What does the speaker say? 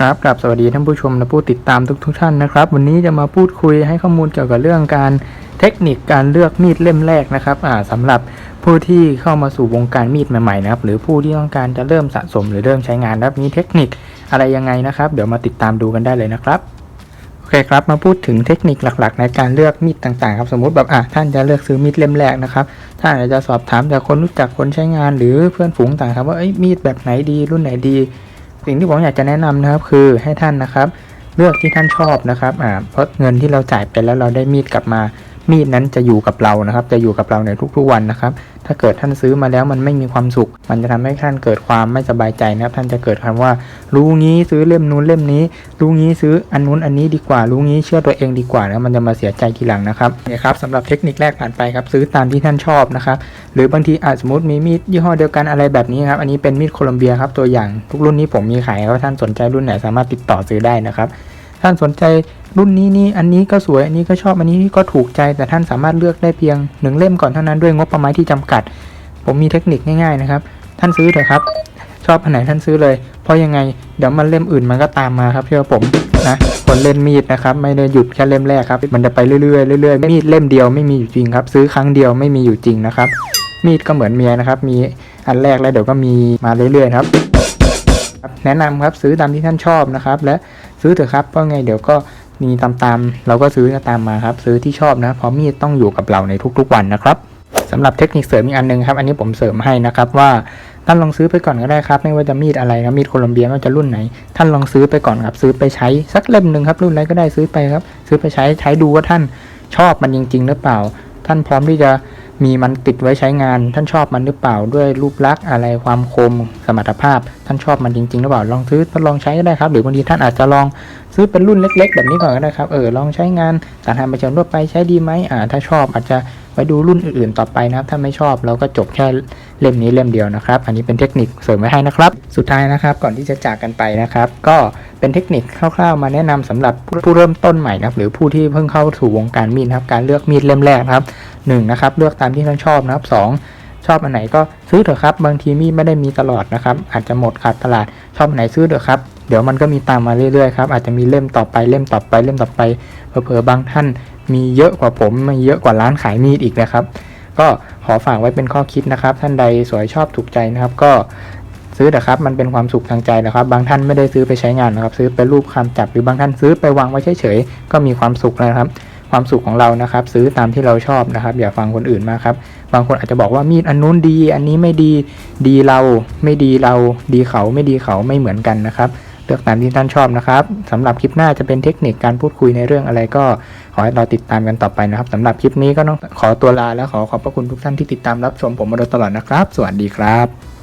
ครับกลับสวัสดีท่านผู้ชมและผู้ติดตามทุกทุกท่านนะครับ วันนี้จะมาพูดคุยให้ข้อมูลเกี่ยวกับเรื่องการเทคนิคการเลือกมีดเล่มแรกนะครับอ่าสำหรับผู้ที่เข้ามาสู่วงการมีดใหม่ๆนะครับ หรือผู้ที่ต้องการจะเริ่มสะสมหรือเริ่มใช้งานนะครับมีเทคนิคอะไรยังไงนะครับ เดี๋ยวมาติดตามดูกันได้เลยนะครับโอเคครับมาพูดถึงเทคนิคหลักๆ ในการเลือกมีดต่างๆครับสมมติแบบอะท่านจะเลือกซื้อมีดเล่มแรกนะครับท่านอาจจะสอบถามจากคนรู้จักคนใช้งานหรือเพื่อนฝูงต่างครับว่าเอ้มีดแบบไหนดีรุ่นไหนดี สิ่งที่ผมอยากจะแนะนำนะครับคือให้ท่านนะครับ เลือกที่ท่านชอบนะครับอ่าเพราะเงินที่เราจ่ายไปแล้วเราได้มีดกลับมา มีดนั้นจะอยู่กับเรานะครับ จะอยู่กับเราในทุกๆวันนะครับ ถ้าเกิดท่านซื้อมาแล้วมันไม่มีความสุข มันจะทำให้ท่านเกิดความไม่สบายใจนะครับ ท่านจะเกิดคำว่า รู้งี้ซื้อเล่มนู้นเล่มนี้ รู้งี้ซื้ออันนู้นอันนี้ดีกว่า รู้งี้เชื่อตัวเองดีกว่านะมันจะมาเสียใจทีหลังนะครับเนี่ยครับสำหรับเทคนิคแรกผ่านไปครับซื้อตามที่ท่านชอบนะครับ หรือบางทีอาจสมมติมีมีดยี่ห้อเดียวกันอะไรแบบนี้ครับ อันนี้เป็นมีดโคลัมเบียครับตัวอย่างทุกรุ่นนี้ผมมีขายครับท่านสนใจรุ่นไหนสามารถติดต่อซื้อได้นะครับ ท่านสนใจ รุ่นนี้นี่อันนี้ก็สวยอันนี้ก็ชอบอันนี้ก็ถูกใจ แต่ท่านสามารถเลือกได้เพียงหนึ่งเล่มก่อนเท่านั้นด้วยงบประมาณที่จำกัด ผมมีเทคนิคง่ายๆนะครับ ท่านซื้อเถอะครับ ชอบอันไหนท่านซื้อเลย เพราะยังไงเดี๋ยวมันเล่มอื่นมันก็ตามมาครับเชื่อผมนะคนเล่นมีดนะครับไม่ได้หยุดแค่เล่มแรกครับ มันจะไปเรื่อยๆเรื่อยๆมีดเล่มเดียวไม่มีอยู่จริงครับ ซื้อครั้งเดียวไม่มีอยู่จริงนะครับ มีดก็เหมือนเมียนะครับ มีอันแรกแล้วเดี๋ยวก็มีมาเรื่อยๆครับ แนะนำครับซื้อตามที่ท่านชอบนะครับ และซื้อเถอะครับเพราะไงเดี๋ยวก็ มีตามๆเราก็ซื้อตามมาครับ ซื้อที่ชอบนะเพราะมีดต้องอยู่กับเราในทุกๆวันนะครับสำหรับเทคนิคเสริมอีกอันหนึงครับ อันนี้ผมเสริมให้นะครับว่าท่านลองซื้อไปก่อนก็ได้ครับ ไม่ว่าจะมีดอะไรนะมีดโคลัมเบียไม่ว่าจะรุ่นไหน ท่านลองซื้อไปก่อนครับ ซื้อไปใช้สักเล่มหนึ่งครับ รุ่นไหนก็ได้ซื้อไปครับ ซื้อไปใช้ใช้ดูว่าท่านชอบมันจริง ๆ หรือเปล่า ท่านพร้อมที่จะมีมันติดไว้ใช้งาน ท่านชอบมันหรือเปล่าด้วยรูปลักษณ์อะไรความคมสมรรถภาพ ท่านชอบมันจริงๆหรือเปล่าลองซื้อทดลองใช้ก็ได้ครับ หรือบางทีท่านอาจจะลอง ซื้อเป็นรุ่นเล็ก ๆ แบบนี้ก่อนก็ได้ครับ เออลองใช้งานสารทาประชาชนทั่วไปใช้ดีไหมอ่า ถ้าชอบอาจจะไปดูรุ่นอื่นๆต่อไปนะครับ ถ้าไม่ชอบเราก็จบแค่เล่มนี้เล่มเดียวนะครับ อันนี้เป็นเทคนิคเสริมไว้ให้นะครับ สุดท้ายนะครับก่อนที่จะจากกันไปนะครับ ก็เป็นเทคนิคคร่าวๆ มาแนะนำสำหรับผู้เริ่มต้นใหม่นะครับหรือผู้ที่เพิ่งเข้าสู่วงการมีดนะครับการเลือกมีดเล่มแรกครับหนึ่งนะครับเลือกตามที่ท่านชอบนะครับสองชอบอันไหนก็ซื้อเถอะครับ บางทีมีดไม่ได้มีตลอดนะครับ อาจจะหมดขาดตลาดชอบอันไหนซื้อเถอะครับ เดี๋ยวมันก็มีตามมาเรื่อยๆครับอาจจะมีเล่มต่อไปเล่มต่อไปเล่มต่อไปเผลอๆบางท่านมีเยอะกว่าผมมีเยอะกว่าร้านขายมีดอีกนะครับ ก็ขอฝากไว้เป็นข้อคิดนะครับ ท่านใดสวยชอบถูกใจนะครับ ก็ซื้อเถอะครับมันเป็นความสุขทางใจนะครับ บางท่านไม่ได้ซื้อไปใช้งานนะครับ ซื้อไปรูปคำจับหรือบางท่านซื้อไปวางไว้เฉยๆก็มีความสุขนะครับ ความสุขของเรานะครับ ซื้อตามที่เราชอบนะครับ อย่าฟังคนอื่นมาครับบางคนอาจจะบอกว่ามีดอันนู้นดี อันนี้ไม่ดีดีเราไม่ดีเราดีเขาไม่ดีเขาไม่เหมือนกันนะครับ เลือกตามที่ท่านชอบนะครับสำหรับคลิปหน้าจะเป็นเทคนิคการพูดคุยในเรื่องอะไรก็ขอให้เราติดตามกันต่อไปนะครับสำหรับคลิปนี้ก็ต้องขอตัวลาและขอขอบพระคุณทุกท่านที่ติดตามรับชมผมมาโดยตลอดนะครับ สวัสดีครับ